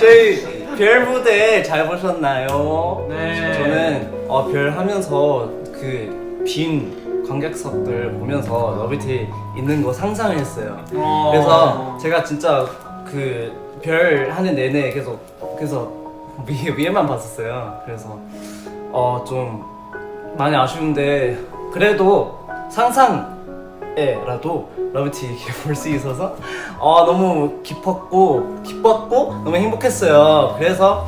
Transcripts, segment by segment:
저희 별 무대 잘 보셨나요? 네. 저는 어, 별 하면서 그 빈 관객석들 보면서 러비티 있는 거 상상을 했어요. 어. 그래서 제가 진짜 그 별 하는 내내 계속 그래서 위에 위에만 봤었어요. 그래서 어 좀 많이 아쉬운데 그래도 상상 에라도 러비티 이렇게 볼수 있어서 어 너무 깊었고 기뻤고 너무 행복했어요. 그래서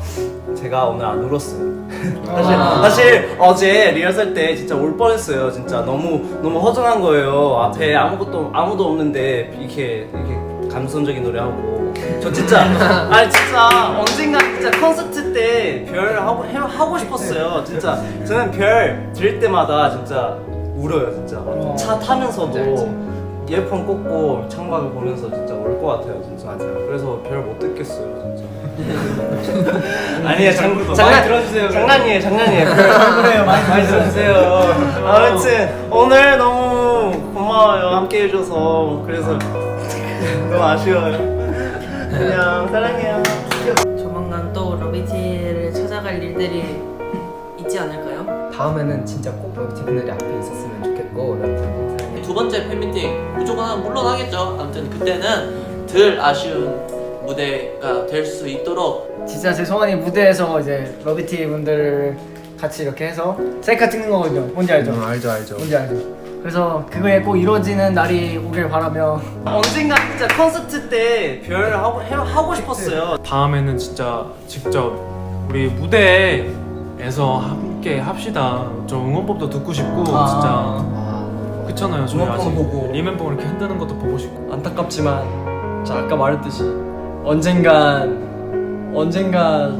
제가 오늘 안 울었어요. 사실 사실 어제 리허설 때 진짜 울 뻔했어요. 진짜 너무 너무 허전한 거예요. 앞에 아무것도 아무도 없는데 이렇게 이렇게 감성적인 노래 하고 저 진짜 아니 진짜 언젠가 진짜 콘서트 때 별 하고 해- 하고 싶었어요. 진짜 저는 별 들을 때마다 진짜 울어요. 진짜 차 타면서도 이어폰 꽂고 창밖을 보면서 진짜 울 것 같아요. 진짜 맞아요. 그래서 별 못 듣겠어요. 진짜. 아니에요 장, 장난 들어주세요 장난이에요 장난이에요 그래요 많이 많이 들어주세요 아무튼 오늘 너무 고마워요 함께 해줘서 그래서 너무 아쉬워요 안녕 사랑해요 조만간 또 러비티를 찾아갈 일들이 있지 않을까요? 다음에는 진짜 꼭 러비티 그날이 앞에 있었으면 좋겠고. 두 번째 팬미팅 무조건 물론 하겠죠. 아무튼 그때는 덜 아쉬운 무대가 될 수 있도록 진짜 제 소원이 무대에서 이제 러비티 분들 같이 이렇게 해서 셀카 찍는 거거든요. 뭔지 알죠? 음, 알죠 알죠. 뭔지 알죠? 그래서 그거에 꼭 이루어지는 날이 오길 바라며 언젠가 진짜 콘서트 때 별 하고 해, 하고 싶었어요 다음에는 진짜 직접 우리 무대에서 함께 합시다. 저 응원법도 듣고 싶고 아. 진짜 아, 그렇잖아요. 저희 응원법 아직 보고. 리멤버 이렇게 흔드는 것도 보고 싶고. 안타깝지만 저 아까 말했듯이 언젠간 언젠간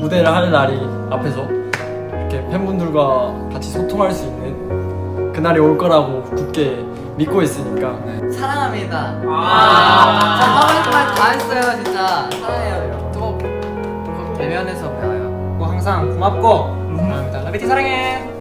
무대를 할 날이 앞에서 이렇게 팬분들과 같이 소통할 수 있는 그날이 올 거라고 굳게 믿고 있으니까 사랑합니다. 아, 저 하고 싶은 말다 했어요, 진짜. 사랑해요. 또, 꼭 대면에서. 뭐 항상 고맙고 러비티 사랑해.